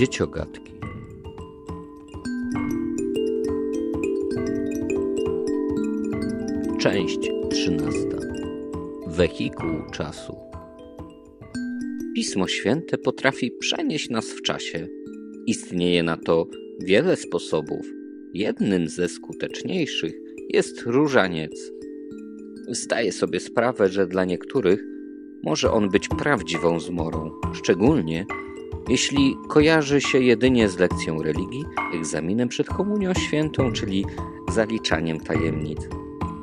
Dzieciogatki Część trzynasta Wehikuł czasu Pismo Święte potrafi przenieść nas w czasie. Istnieje na to wiele sposobów. Jednym ze skuteczniejszych jest różaniec. Zdaję sobie sprawę, że dla niektórych może on być prawdziwą zmorą, szczególnie jeśli kojarzy się jedynie z lekcją religii, egzaminem przed komunią świętą, czyli zaliczaniem tajemnic.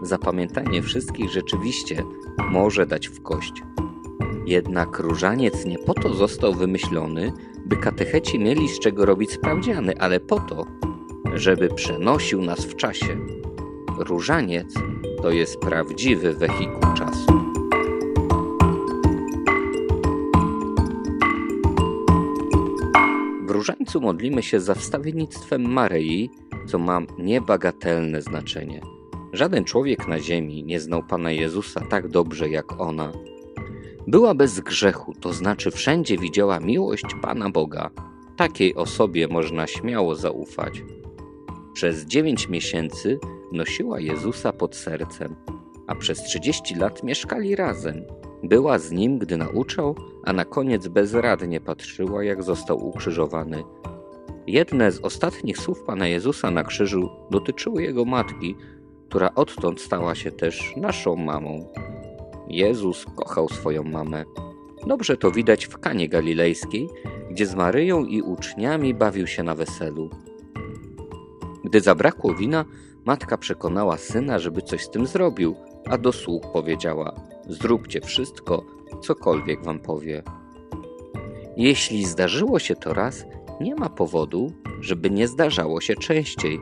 Zapamiętanie wszystkich rzeczywiście może dać w kość. Jednak różaniec nie po to został wymyślony, by katecheci mieli z czego robić sprawdziany, ale po to, żeby przenosił nas w czasie. Różaniec to jest prawdziwy wehikuł czasu. Różańcu modlimy się za wstawiennictwem Maryi, co ma niebagatelne znaczenie. Żaden człowiek na ziemi nie znał Pana Jezusa tak dobrze jak ona. Była bez grzechu, to znaczy wszędzie widziała miłość Pana Boga. Takiej osobie można śmiało zaufać. Przez dziewięć miesięcy nosiła Jezusa pod sercem, a przez trzydzieści lat mieszkali razem. Była z nim, gdy nauczał, a na koniec bezradnie patrzyła, jak został ukrzyżowany. Jedne z ostatnich słów Pana Jezusa na krzyżu dotyczyły jego matki, która odtąd stała się też naszą mamą. Jezus kochał swoją mamę. Dobrze to widać w Kanie Galilejskiej, gdzie z Maryją i uczniami bawił się na weselu. Gdy zabrakło wina, matka przekonała syna, żeby coś z tym zrobił, a do sług powiedziała: Zróbcie wszystko, cokolwiek wam powie. Jeśli zdarzyło się to raz, nie ma powodu, żeby nie zdarzało się częściej.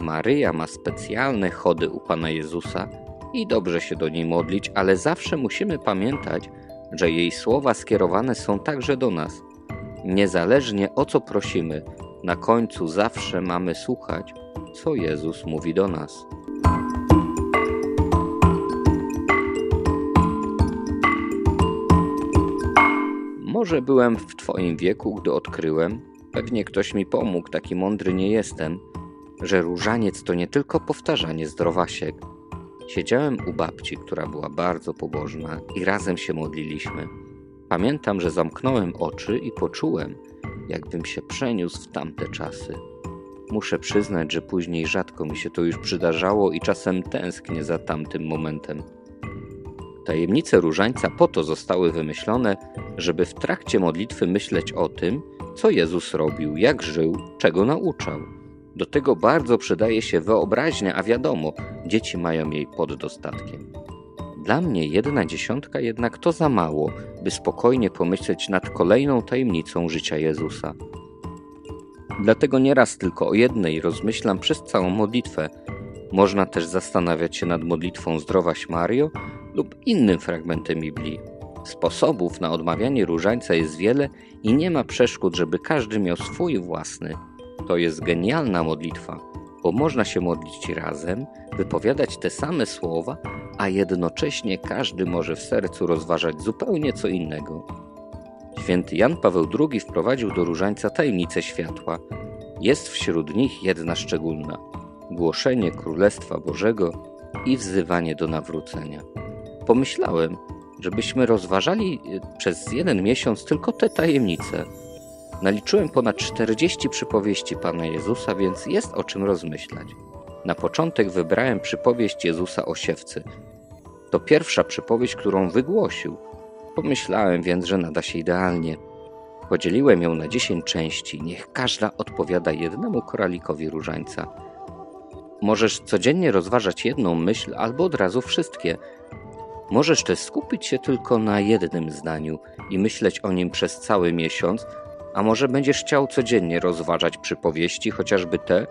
Maryja ma specjalne chody u Pana Jezusa i dobrze się do niej modlić, ale zawsze musimy pamiętać, że jej słowa skierowane są także do nas. Niezależnie o co prosimy, na końcu zawsze mamy słuchać, co Jezus mówi do nas. Może byłem w Twoim wieku, gdy odkryłem, pewnie ktoś mi pomógł, taki mądry nie jestem, że różaniec to nie tylko powtarzanie zdrowasiek. Siedziałem u babci, która była bardzo pobożna i razem się modliliśmy. Pamiętam, że zamknąłem oczy i poczułem, jakbym się przeniósł w tamte czasy. Muszę przyznać, że później rzadko mi się to już przydarzało i czasem tęsknię za tamtym momentem. Tajemnice różańca po to zostały wymyślone, żeby w trakcie modlitwy myśleć o tym, co Jezus robił, jak żył, czego nauczał. Do tego bardzo przydaje się wyobraźnia, a wiadomo, dzieci mają jej pod dostatkiem. Dla mnie jedna dziesiątka jednak to za mało, by spokojnie pomyśleć nad kolejną tajemnicą życia Jezusa. Dlatego nieraz tylko o jednej rozmyślam przez całą modlitwę. Można też zastanawiać się nad modlitwą Zdrowaś Mario lub innym fragmentem Biblii. Sposobów na odmawianie różańca jest wiele i nie ma przeszkód, żeby każdy miał swój własny. To jest genialna modlitwa, bo można się modlić razem, wypowiadać te same słowa, a jednocześnie każdy może w sercu rozważać zupełnie co innego. Święty Jan Paweł II wprowadził do różańca tajemnicę światła. Jest wśród nich jedna szczególna: głoszenie Królestwa Bożego i wzywanie do nawrócenia. Pomyślałem, żebyśmy rozważali y, przez jeden miesiąc tylko te tajemnice. Naliczyłem ponad 40 przypowieści Pana Jezusa, więc jest o czym rozmyślać. Na początek wybrałem przypowieść Jezusa o siewcy. To pierwsza przypowieść, którą wygłosił. Pomyślałem więc, że nada się idealnie. Podzieliłem ją na 10 części, niech każda odpowiada jednemu koralikowi różańca. Możesz codziennie rozważać jedną myśl albo od razu wszystkie. Możesz też skupić się tylko na jednym zdaniu i myśleć o nim przez cały miesiąc, a może będziesz chciał codziennie rozważać przypowieści, chociażby te,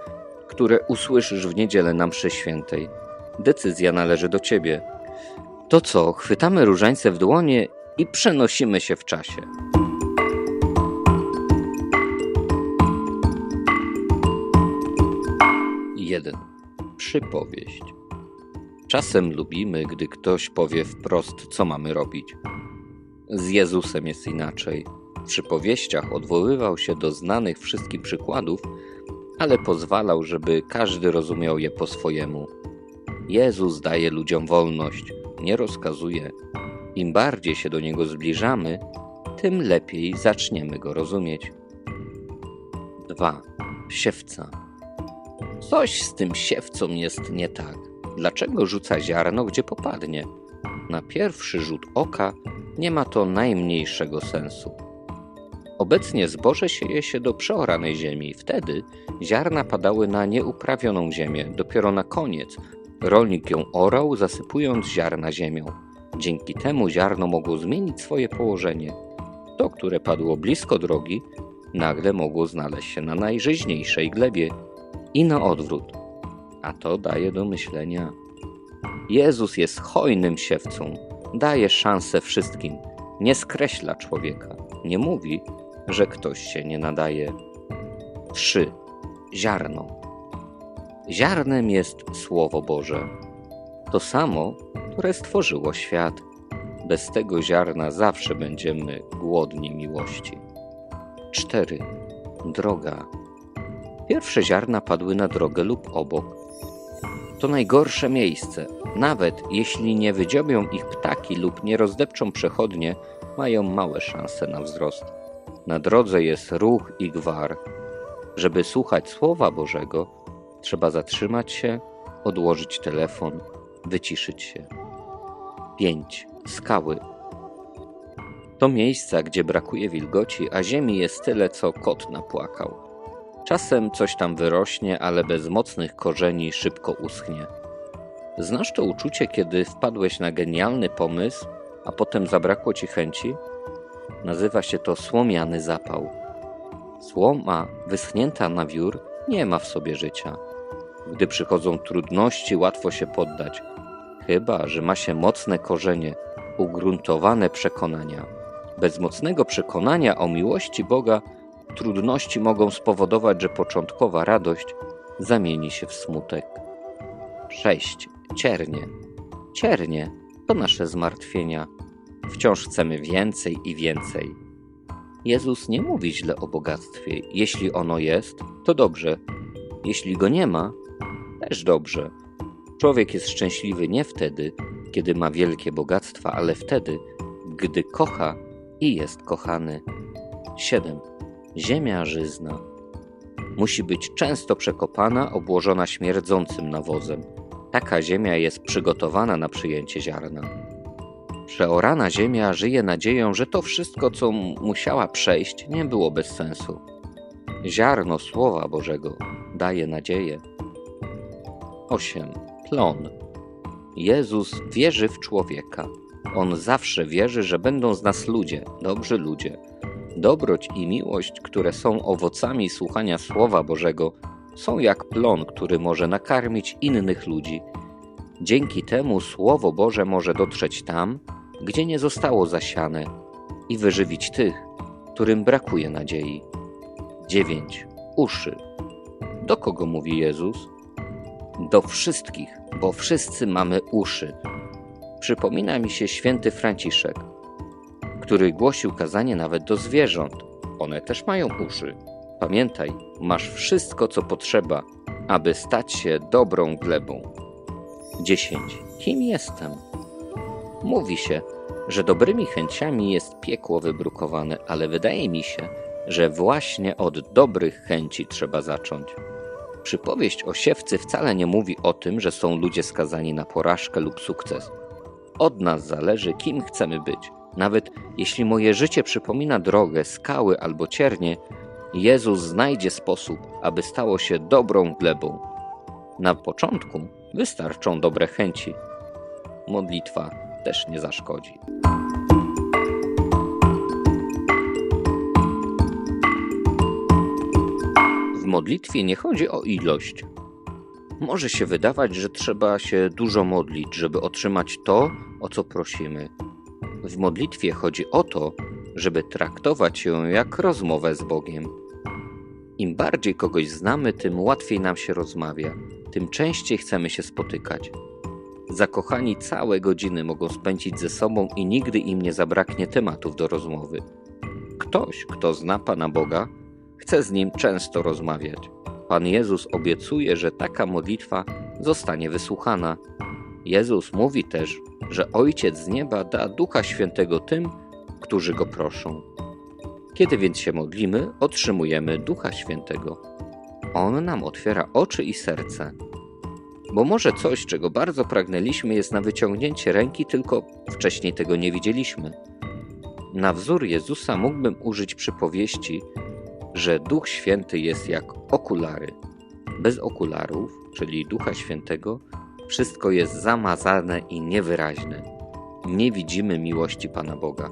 które usłyszysz w niedzielę na mszy świętej. Decyzja należy do ciebie. To co, chwytamy różańce w dłonie i przenosimy się w czasie. Jeden. Przypowieść. Czasem lubimy, gdy ktoś powie wprost, co mamy robić. Z Jezusem jest inaczej. W przypowieściach odwoływał się do znanych wszystkich przykładów, ale pozwalał, żeby każdy rozumiał je po swojemu. Jezus daje ludziom wolność, nie rozkazuje. Im bardziej się do Niego zbliżamy, tym lepiej zaczniemy Go rozumieć. 2. Siewca. Coś z tym siewcą jest nie tak. Dlaczego rzuca ziarno, gdzie popadnie? Na pierwszy rzut oka nie ma to najmniejszego sensu. Obecnie zboże sieje się do przeoranej ziemi. Wtedy ziarna padały na nieuprawioną ziemię. Dopiero na koniec rolnik ją orał, zasypując ziarna ziemią. Dzięki temu ziarno mogło zmienić swoje położenie. To, które padło blisko drogi, nagle mogło znaleźć się na najżyźniejszej glebie i na odwrót. A to daje do myślenia. Jezus jest hojnym siewcą, daje szansę wszystkim, nie skreśla człowieka, nie mówi, że ktoś się nie nadaje. 3. Ziarno. Ziarnem jest Słowo Boże. To samo, które stworzyło świat. Bez tego ziarna zawsze będziemy głodni miłości. 4. Droga. Pierwsze ziarna padły na drogę lub obok. To najgorsze miejsce. Nawet jeśli nie wydziobią ich ptaki lub nie rozdepczą przechodnie, mają małe szanse na wzrost. Na drodze jest ruch i gwar. Żeby słuchać Słowa Bożego, trzeba zatrzymać się, odłożyć telefon, wyciszyć się. 5. Skały. To miejsca, gdzie brakuje wilgoci, a ziemi jest tyle, co kot napłakał. Czasem coś tam wyrośnie, ale bez mocnych korzeni szybko uschnie. Znasz to uczucie, kiedy wpadłeś na genialny pomysł, a potem zabrakło ci chęci? Nazywa się to słomiany zapał. Słoma wyschnięta na wiór nie ma w sobie życia. Gdy przychodzą trudności, łatwo się poddać, chyba że ma się mocne korzenie, ugruntowane przekonania. Bez mocnego przekonania o miłości Boga trudności mogą spowodować, że początkowa radość zamieni się w smutek. 6. Ciernie. Ciernie to nasze zmartwienia. Wciąż chcemy więcej i więcej. Jezus nie mówi źle o bogactwie. Jeśli ono jest, to dobrze. Jeśli go nie ma, też dobrze. Człowiek jest szczęśliwy nie wtedy, kiedy ma wielkie bogactwa, ale wtedy, gdy kocha i jest kochany. 7. Ziemia żyzna. Musi być często przekopana, obłożona śmierdzącym nawozem. Taka ziemia jest przygotowana na przyjęcie ziarna. Przeorana ziemia żyje nadzieją, że to wszystko, co musiała przejść, nie było bez sensu. Ziarno Słowa Bożego daje nadzieję. 8. Plon. Jezus wierzy w człowieka. On zawsze wierzy, że będą z nas ludzie, dobrzy ludzie. Dobroć i miłość, które są owocami słuchania Słowa Bożego, są jak plon, który może nakarmić innych ludzi. Dzięki temu Słowo Boże może dotrzeć tam, gdzie nie zostało zasiane i wyżywić tych, którym brakuje nadziei. 9. Uszy. Do kogo mówi Jezus? Do wszystkich, bo wszyscy mamy uszy. Przypomina mi się święty Franciszek, który głosił kazanie nawet do zwierząt. One też mają uszy. Pamiętaj, masz wszystko, co potrzeba, aby stać się dobrą glebą. 10. Kim jestem? Mówi się, że dobrymi chęciami jest piekło wybrukowane, ale wydaje mi się, że właśnie od dobrych chęci trzeba zacząć. Przypowieść o siewcy wcale nie mówi o tym, że są ludzie skazani na porażkę lub sukces. Od nas zależy, kim chcemy być. Nawet jeśli moje życie przypomina drogę, skały albo ciernie, Jezus znajdzie sposób, aby stało się dobrą glebą. Na początku wystarczą dobre chęci. Modlitwa też nie zaszkodzi. W modlitwie nie chodzi o ilość. Może się wydawać, że trzeba się dużo modlić, żeby otrzymać to, o co prosimy. W modlitwie chodzi o to, żeby traktować ją jak rozmowę z Bogiem. Im bardziej kogoś znamy, tym łatwiej nam się rozmawia, tym częściej chcemy się spotykać. Zakochani całe godziny mogą spędzić ze sobą i nigdy im nie zabraknie tematów do rozmowy. Kto ktoś, kto zna Pana Boga, chce z nim często rozmawiać. Pan Jezus obiecuje, że taka modlitwa zostanie wysłuchana. Jezus mówi też, że Ojciec z nieba da Ducha Świętego tym, którzy go proszą. Kiedy więc się modlimy, otrzymujemy Ducha Świętego. On nam otwiera oczy i serce. Bo może coś, czego bardzo pragnęliśmy, jest na wyciągnięcie ręki, tylko wcześniej tego nie widzieliśmy. Na wzór Jezusa mógłbym użyć przypowieści, że Duch Święty jest jak okulary. Bez okularów, czyli Ducha Świętego, wszystko jest zamazane i niewyraźne. Nie widzimy miłości Pana Boga.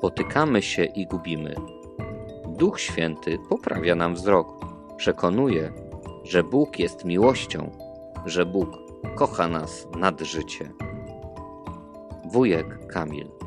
Potykamy się i gubimy. Duch Święty poprawia nam wzrok. Przekonuje, że Bóg jest miłością, że Bóg kocha nas nad życie. Wujek Kamil